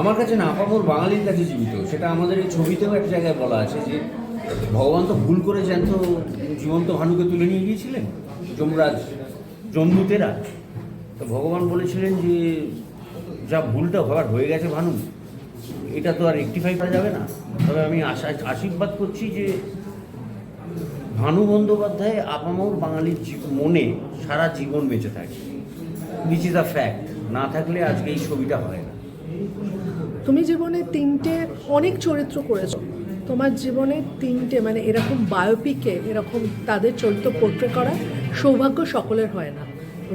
আমার কাছে না আপামর বাঙালির কাছে জীবিত। সেটা আমাদের এই ছবিতেও এক জায়গায় বলা আছে যে, ভগবান তো ভুল করে জ্যান্ত জীবন্ত ভানুকে তুলে নিয়ে গিয়েছিলেন, যমরাজ জম্মুতেরা তো ভগবান বলেছিলেন যে, যা ভুলটা হওয়ার হয়ে গেছে ভানু, এটা তো আর রেক্টিফাই করা যাবে না। তবে আমি আশা, আশীর্বাদ করছি যে, ভানু বন্দ্যোপাধ্যায় আপামর বাঙালির মনে সারা জীবন বেঁচে থাকে উইচ ইজ আ ফ্যাক্ট না থাকলে আজকে এই ছবিটা হয় না। তুমি জীবনে তিনটে অনেক চরিত্র করেছ। তোমার জীবনে তিনটে মানে এরকম বায়োপিকে এরকম তাদের চরিত্র পোর্ট্রে করা সৌভাগ্য সকলের হয় না।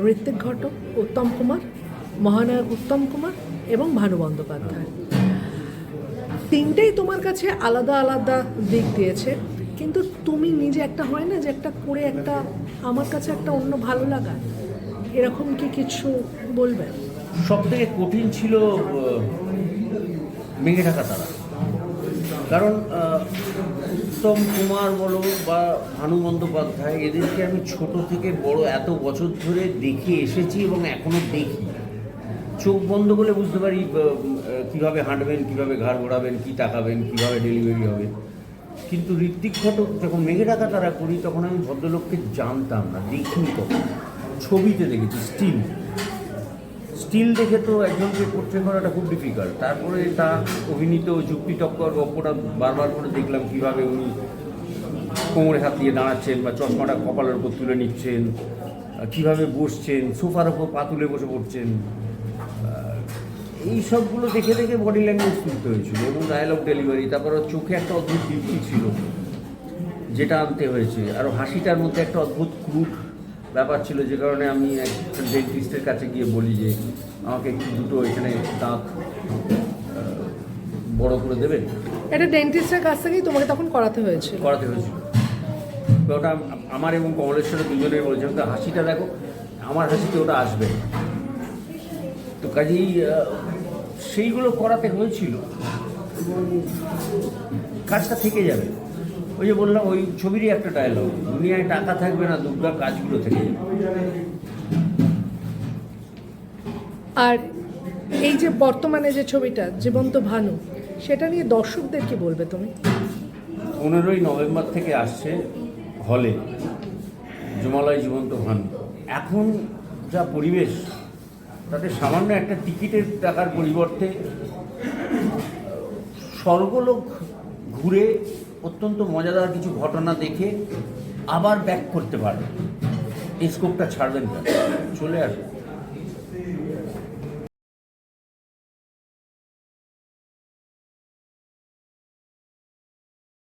ঋত্বিক ঘটক, উত্তম কুমার, মহানায়ক উত্তম কুমার এবং ভানু বন্দ্যোপাধ্যায়। তিনটেই তোমার কাছে আলাদা আলাদা দিক দিয়েছে। কিন্তু তুমি নিজে একটা হয় না যে একটা করে একটা আমার কাছে একটা অন্য ভালো লাগা এরকম কি কিছু বলবে? সব থেকে কঠিন ছিল মেঘে ঢাকা তারা। কারণ উত্তম কুমার বলো বা ভানু বন্দ্যোপাধ্যায়, এদেরকে আমি ছোট থেকে বড় এত বছর ধরে দেখে এসেছি এবং এখনও দেখি। চোখ বন্ধ করলে বুঝতে পারি কীভাবে হাঁটবেন, কীভাবে ঘাড় ঘোরাবেন, কী তাকাবেন, কীভাবে ডেলিভারি হবে। কিন্তু ঋত্বিক ঘটক যখন মেঘে ঢাকা তারা করি, তখন আমি ভদ্রলোককে জানতাম না, দেখিনি তখন ছবিতে দেখেছি স্টিল স্টিল দেখে তো একজনকে পোর্ট্রে করাটা খুব ডিফিকাল্ট তারপরে তার অভিনীত যুক্তি টক্কর গল্পটা বারবার করে দেখলাম কীভাবে উনি কোমরে হাত দিয়ে দাঁড়াচ্ছেন বা চশমাটা কপালের উপর তুলে নিচ্ছেন কীভাবে বসছেন, সোফার ওপর পা তুলে বসে পড়ছেন এই সবগুলো দেখে দেখে বডি ল্যাঙ্গুয়েজ তুলতে হয়েছিল এবং ডায়ালগ ডেলিভারি তারপর চোখে একটা অদ্ভুত দীপ্তি ছিল, যেটা আনতে হয়েছে। আর হাসিটার মধ্যে একটা অদ্ভুত ক্রুড ব্যাপার ছিল যে কারণে আমি একজন ডেন্টিস্টের কাছে গিয়ে বলি যে আমাকে একটু দুটো এখানে দাঁত বড় করে দেবেন এটা ডেন্টিস্টের কাছ থেকেই তোমাকে তখন করাতে হয়েছে করাতে হয়েছিল। তো ওটা আমার এবং কমলেশ্বরের দুজনের বলছিলাম তো হাসিটা দেখো আমার হাসিতে ওটা আসবে। তো কাজেই সেইগুলো করাতে হয়েছিল। কাজটা থেকে যাবে। ওই যে বললাম ওই ছবিরই একটা ডায়লগ দুনিয়ায় টাকা থাকবে না দুর্গার কাজগুলো থেকে আর এই যে বর্তমানে যে ছবিটা জীবন্ত ভানু সেটা নিয়ে দর্শকদের কি বলবে তুমি? পনেরোই নভেম্বর থেকে আসছে হলে জমালয় জীবন্ত ভান। এখন যা পরিবেশ তাতে সামান্য একটা টিকিটের টাকার পরিবর্তে স্বর্গলোক ঘুরে অত্যন্ত মজাদার কিছু ঘটনা দেখে আবার ব্যাক করতে পারবেন এই স্কোপটা ছাড়বেন না। চলে আসবে